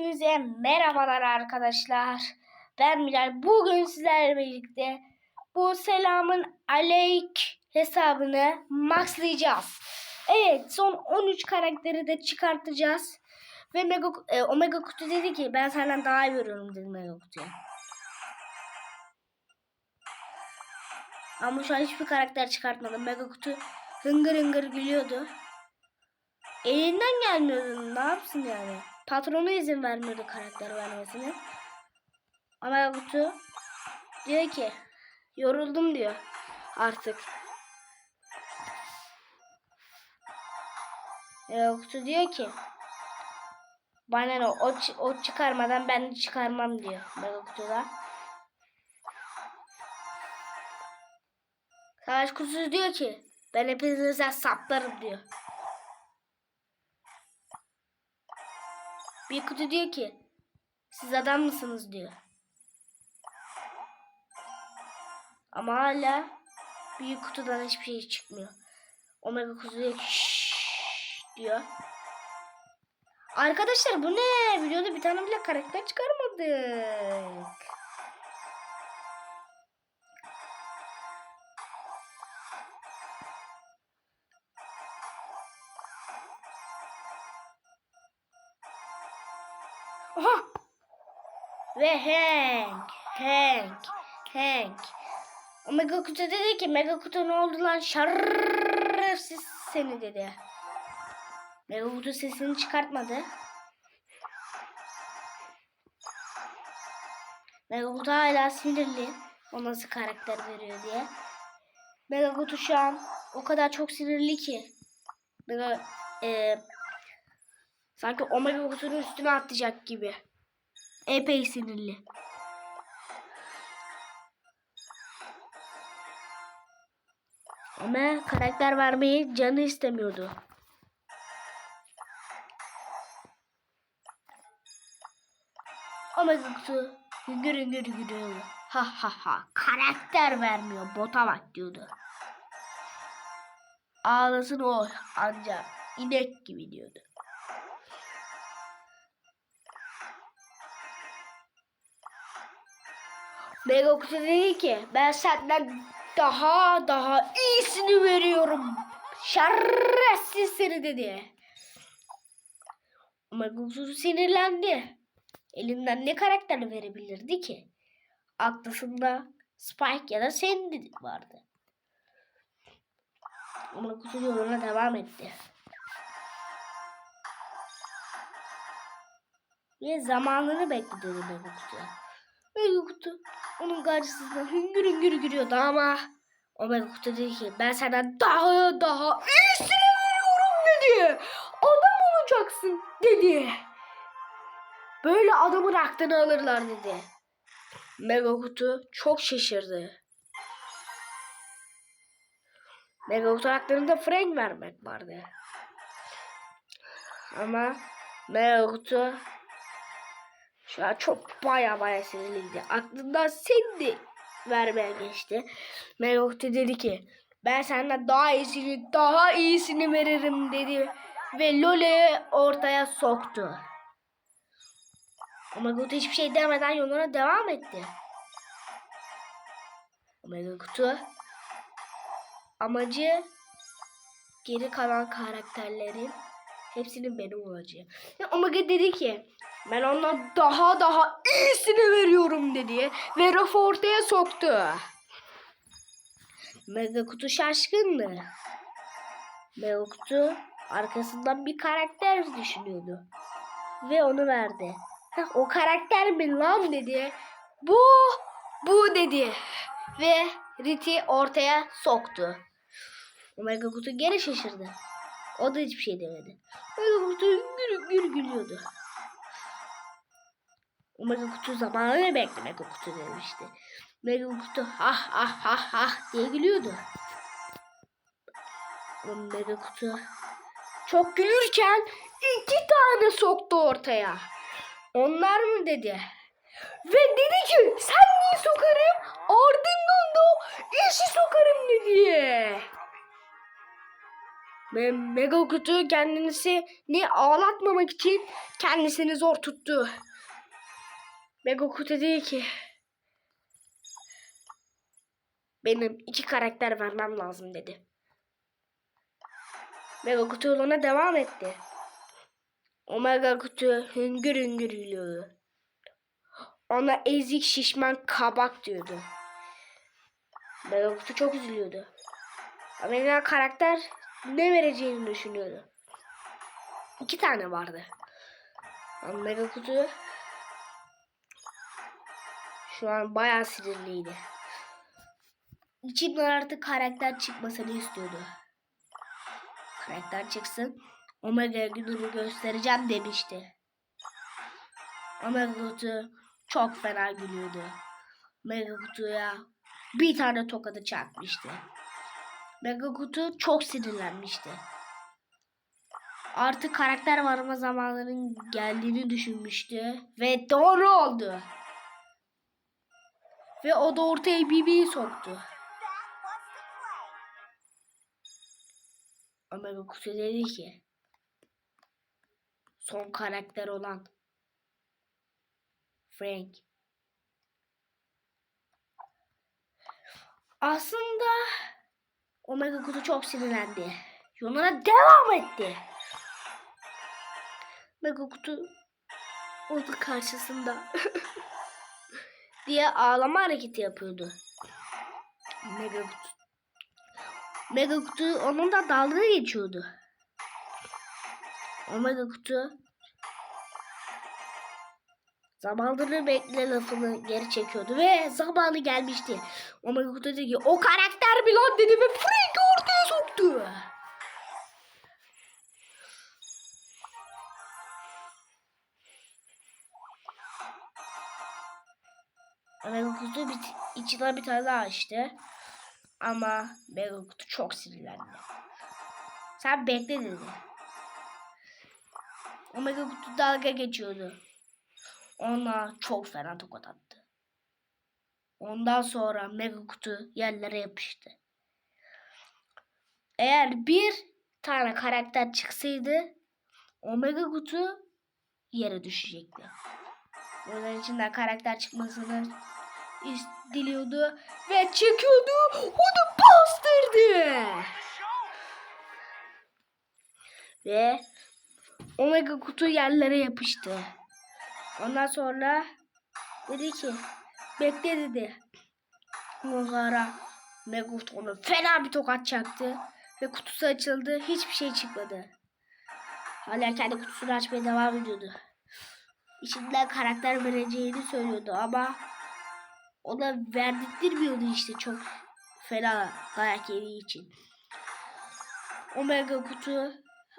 Hepinize merhabalar arkadaşlar. Ben Bilal. Bugün sizlerle birlikte bu selamın aleyk hesabını maxlayacağız. Evet son 13 karakteri de çıkartacağız. Ve Mega, e, Omega Kutu dedi ki ben senden daha iyi veriyorum dedi Mega Kutu'ya. Ama şu an hiçbir karakter çıkartmadım. Mega Kutu hıngır hıngır gülüyordu. Elinden gelmiyordu. Ne yapsın yani? Patronu izin vermiyordu karakter vermesine. Ama Kutu diyor ki yoruldum diyor artık. Ya Kutu diyor ki bana o, o çıkarmadan ben çıkarmam diyor Mega Kutu'da. Savaş Kutusu diyor ki ben hepinize saplarım diyor. Bir kutu diyor ki siz adam mısınız diyor. Ama hala büyük kutudan hiçbir şey çıkmıyor. Omega kutu diyor ki diyor. Arkadaşlar bu ne? Videoda bir tane bile karakter çıkarmadık. Ve Hank, Hank, Hank. O Mega Kutu dedi ki Mega Kutu ne oldu lan şerefsiz. Epey sinirli. Ama karakter vermeyi canı istemiyordu. Omega Kutu hüngür hüngür gülüyordu. Ha ha ha karakter vermiyor bota bak diyordu. Ağlasın o anca inek gibi diyordu. Mega Kutu dedi ki ben senden daha daha iyisini veriyorum. Şerefsiz seni dedi. Mega Kutu sinirlendi. Elinden ne karakter verebilirdi ki? Aklısında Spike ya da Sandy vardı. Ama kutu yoluna devam etti. Ve zamanını bekledi Mega Mega Kutu onun karşısında hüngür hüngür gülüyordu ama Omega Kutu dedi ki ben senden daha daha iyisini veriyorum dedi. Adam olacaksın dedi. Böyle adamın aklını alırlar dedi. Mega Kutu çok şaşırdı. Mega Kutu aklında Frank vermek vardı. Ama Mega Kutu şu an çok baya baya sinirliydi. Aklından Sandy vermeye geçti. Kutu dedi ki ben senden daha iyisini daha iyisini veririm dedi. Ve Lole'yi ortaya soktu. Omega Kutu hiçbir şey demeden yoluna devam etti. Omega Kutu amacı geri kalan karakterlerin hepsinin benim olacağı. Ve Omega dedi ki ben ona daha daha iyisini veriyorum dedi. Ve rafı ortaya soktu. Mega Kutu şaşkındı. Mega Kutu arkasından bir karakter düşünüyordu. Ve onu verdi. O karakter mi lan dedi. Bu, bu dedi. Ve Riti ortaya soktu. Omega Kutu geri şaşırdı. O da hiçbir şey demedi. Omega Kutu gül gül gülüyordu. Omega Kutu zamanını bekle Mega Kutu demişti. Mega Kutu ha ha ha ha diye gülüyordu. Omega Kutu çok gülürken iki tane soktu ortaya. Onlar mı dedi. Ve dedi ki sen niye sokarım ardından da işi sokarım dedi. Ve Mega Kutu kendisini ağlatmamak için kendisini zor tuttu. Mega Kutu dedi ki benim iki karakter vermem lazım dedi. Mega Kutu yoluna devam etti. Omega Kutu hüngür hüngür yürüyordu. Ona ezik şişman kabak diyordu. Mega Kutu çok üzülüyordu. Yine karakter ne vereceğini düşünüyordu. İki tane vardı. Mega Kutu şu an bayağı sinirliydi. İçinden artık karakter çıkmasını istiyordu. Karakter çıksın. Omega gününü göstereceğim demişti. Omega Kutu çok fena gülüyordu. Mega Kutu'ya bir tane tokadı çarpmıştı. Mega Kutu çok sinirlenmişti. Artık karakter varma zamanlarının geldiğini düşünmüştü. Ve doğru oldu. Ve o da ortaya Bibi'yi soktu. Omega Kutu dedi ki son karakter olan Frank. Aslında Omega Kutu çok sinirlendi. Yoluna devam etti. Mega Kutu onun karşısında diye ağlama hareketi yapıyordu. Mega Kutu. Mega Kutu onun da dalga geçiyordu. Omega Kutu zamanını bekle lafını geri çekiyordu ve zamanı gelmişti. Omega dedi ki o karakter mi lan dedi ve Frank'i ortaya soktu. Omega Kutu bir, içinden bir tane daha açtı. Ama Mega Kutu çok sinirlendi. Sen bekle dedi. Omega Kutu dalga geçiyordu. Ona çok fena tokat attı. Ondan sonra Mega Kutu yerlere yapıştı. Eğer bir tane karakter çıksaydı Omega Kutu yere düşecekti. Bunun içinden karakter çıkmasını diliyordu ve çekiyordu. Onu bastırdı. Ve Omega kutu yerlere yapıştı. Ondan sonra dedi ki bekle dedi. Mega kutu ona fena bir tokat çaktı. Ve kutusu açıldı. Hiçbir şey çıkmadı. Hala kendi kutusunu açmaya devam ediyordu. İçinden karakter vereceğini söylüyordu ama ona verdirtmiyordu işte çok fena dayak yediği için. Omega kutu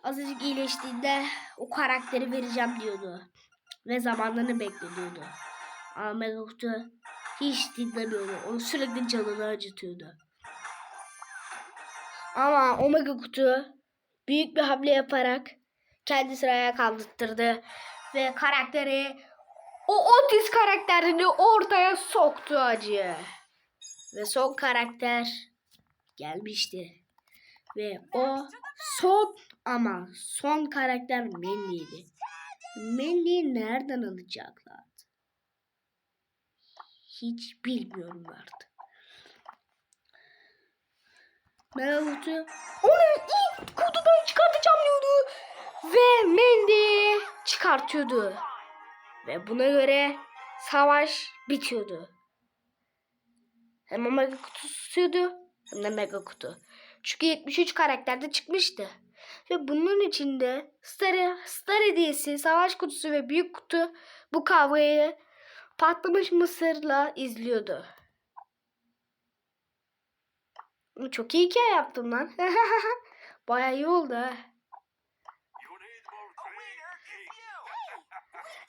azıcık iyileştiğinde o karakteri vereceğim diyordu. Ve zamanlarını bekliyordu. Ama Omega kutu hiç dinlemiyordu. Onu sürekli canını acıtıyordu. Ama Omega kutu büyük bir hamle yaparak kendisini ayağa kaldırttırdı. Ve karakteri o Otis karakterini ortaya soktu acı. Ve son karakter gelmişti. Ve o son ama son karakter Mandy'ydi. Mandy'yi nereden alacaklardı? Hiç bilmiyorum artık. Mevlut'u onu ilk kutudan çıkartacağım diyordu. Ve Mandy çıkartıyordu. Ve buna göre savaş bitiyordu. Hem Omega kutusuydu hem de Mega kutu. Çünkü 73 karakterde çıkmıştı. Ve bunun içinde Star, Star hediyesi, savaş kutusu ve büyük kutu bu kavgayı patlamış mısırla izliyordu. Çok iyi hikaye yaptım lan. Bayağı iyi oldu ha.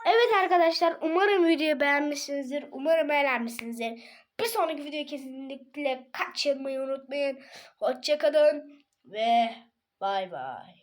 Evet arkadaşlar umarım videoyu beğenmişsinizdir. Umarım eğlenmişsinizdir. Bir sonraki videoyu kesinlikle kaçırmayı unutmayın. Hoşçakalın ve Bye bye.